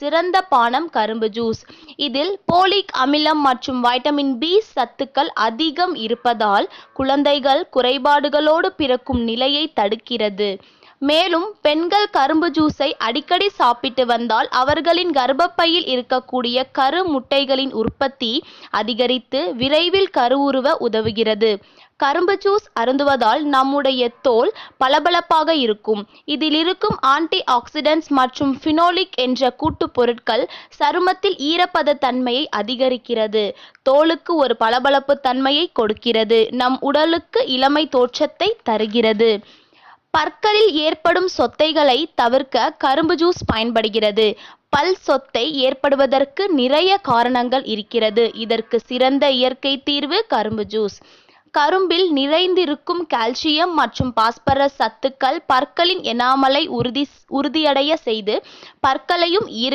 சிறந்த பானம் கரும்பு ஜூஸ். இதில் போலிக் அமிலம் மற்றும் வைட்டமின் பி சத்துக்கள் அதிகம் இருப்பதால் குழந்தைகள் குறைபாடுகளோடு பிறக்கும் நிலையை தடுக்கிறது. மேலும் பெண்கள் கரும்பு ஜூஸை அடிக்கடி சாப்பிட்டு வந்தால் அவர்களின் கர்ப்பப்பையில் இருக்கக்கூடிய கரு முட்டைகளின் உற்பத்தி அதிகரித்து விரைவில் கருவுருவ உதவுகிறது. கரும்பு ஜூஸ் அருந்துவதால் நம்முடைய தோல் பளபளப்பாக இருக்கும். இதில் இருக்கும் ஆன்டி ஆக்சிடென்ட்ஸ் மற்றும் ஃபினோலிக் என்ற கூட்டுப் பொருட்கள் சருமத்தில் ஈரப்பத தன்மையை அதிகரிக்கிறது. தோலுக்கு ஒரு பளபளப்பு தன்மையை கொடுக்கிறது. நம் உடலுக்கு இளமை தோற்றத்தை தருகிறது. பற்களில் ஏற்படும் சொத்தைகளை தவிர்க்க கரும்பு ஜூஸ் பயன்படுகிறது. பல் சொத்தை ஏற்படுவதற்கு நிறைய காரணங்கள் இருக்கிறது. இதற்கு சிறந்த இயற்கை தீர்வு கரும்பு ஜூஸ். கரும்பில் நிறைந்திருக்கும் கால்சியம் மற்றும் பாஸ்பரஸ் சத்துக்கள் பற்களின் எனாமலை உறுதி உறுதியடைய செய்து பற்களையும் ஈறுக